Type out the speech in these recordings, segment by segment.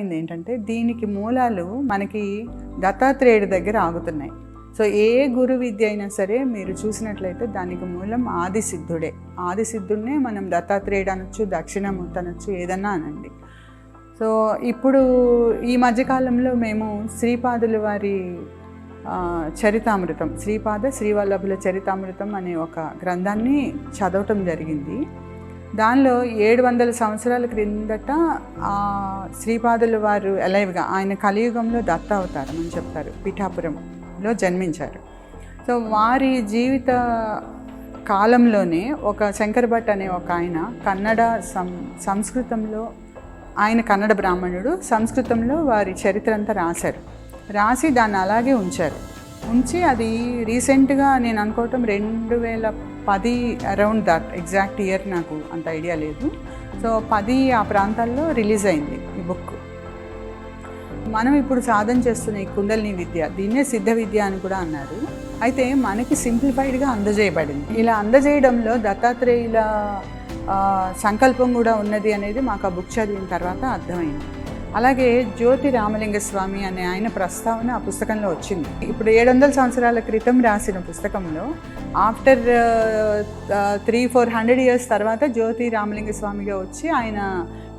అర్థమైంది ఏంటంటే దీనికి మూలాలు మనకి దత్తాత్రేయుడి దగ్గర ఆగుతున్నాయి. సో ఏ గురు విద్య అయినా సరే మీరు చూసినట్లయితే దానికి మూలం ఆది సిద్ధుడే మనం దత్తాత్రేయుడు అనొచ్చు దక్షిణమూర్తి అనొచ్చు ఏదన్నా అనండి. సో ఇప్పుడు ఈ మధ్యకాలంలో మేము శ్రీపాదుల వారి చరితామృతం శ్రీపాద శ్రీవల్లభుల చరితామృతం అనే ఒక గ్రంథాన్ని చదవటం జరిగింది. దానిలో ఏడు వందల సంవత్సరాల క్రిందట ఆ శ్రీపాదుల వారు ఎలైవ్గా ఆయన కలియుగంలో దత్త అవతారం అని చెప్తారు. పిఠాపురంలో జన్మించారు. సో వారి జీవిత కాలంలోనే ఒక శంకర్ భట్ అనే ఒక ఆయన కన్నడ సం సంస్కృతంలో ఆయన కన్నడ బ్రాహ్మణుడు సంస్కృతంలో వారి చరిత్ర అంతా రాశారు. రాసి దాన్ని అలాగే ఉంచారు. ఉంచి అది రీసెంట్గా నేను అనుకోవటం రెండు వేల పది అరౌండ్ దట్ ఎగ్జాక్ట్ ఇయర్ నాకు అంత ఐడియా లేదు. సో పది ఆ ప్రాంతాల్లో రిలీజ్ అయింది ఈ బుక్. మనం ఇప్పుడు సాధన చేస్తున్న ఈ కుండలిని విద్య దీన్నే సిద్ధ విద్య అని కూడా అన్నారు. అయితే మనకి సింప్లిఫైడ్గా అందజేయబడింది. ఇలా అందజేయడంలో దత్తాత్రేయుల సంకల్పం కూడా ఉన్నది అనేది మాకు ఆ బుక్ చదివిన తర్వాత అర్థమైంది. అలాగే జ్యోతి రామలింగ స్వామి అనే ఆయన ప్రస్తావన ఆ పుస్తకంలో వచ్చింది. ఇప్పుడు ఏడు వందల సంవత్సరాల క్రితం రాసిన పుస్తకంలో after three four hundred years తర్వాత జ్యోతి రామలింగ స్వామిగా వచ్చి ఆయన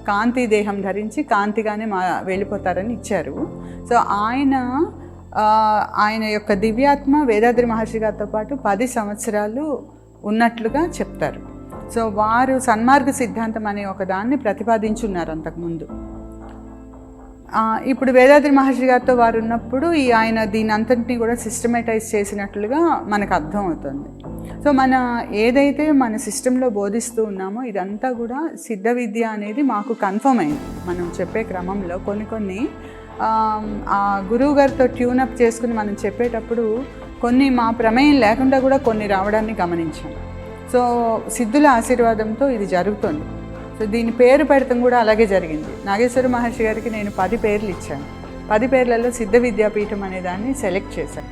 కాంతి దేహం ధరించి కాంతిగానే మా వెళ్ళిపోతారని ఇచ్చారు. సో ఆయన ఆయన యొక్క దివ్యాత్మ వేదాద్రి మహర్షి గారితో పాటు పది సంవత్సరాలు ఉన్నట్లుగా చెప్తారు. సో వారు సన్మార్గ సిద్ధాంతం అనే ఒక దాన్ని ప్రతిపాదించున్నారు అంతకుముందు. ఇప్పుడు వేదాద్రి మహర్షి గారితో వారు ఉన్నప్పుడు ఈ ఆయన దీని అంతటిని కూడా సిస్టమేటైజ్ చేసినట్లుగా మనకు అర్థం అవుతుంది. సో మన ఏదైతే మన సిస్టంలో బోధిస్తూ ఉన్నామో ఇదంతా కూడా సిద్ధ విద్య అనేది మాకు కన్ఫర్మ్ అయింది. మనం చెప్పే క్రమంలో కొన్ని కొన్ని ఆ గురువు గారితో ట్యూనప్ చేసుకుని మనం చెప్పేటప్పుడు కొన్ని మా ప్రమేయం లేకుండా కూడా కొన్ని రావడాన్ని గమనించాం. సో సిద్ధుల ఆశీర్వాదంతో ఇది జరుగుతుంది. సో దీని పేరు పెడతం కూడా అలాగే జరిగింది. నాగేశ్వర మహర్షి గారికి నేను పది పేర్లు ఇచ్చాను. పది పేర్లలో సిద్ధ విద్యాపీఠం అనే దాన్ని సెలెక్ట్ చేశాను.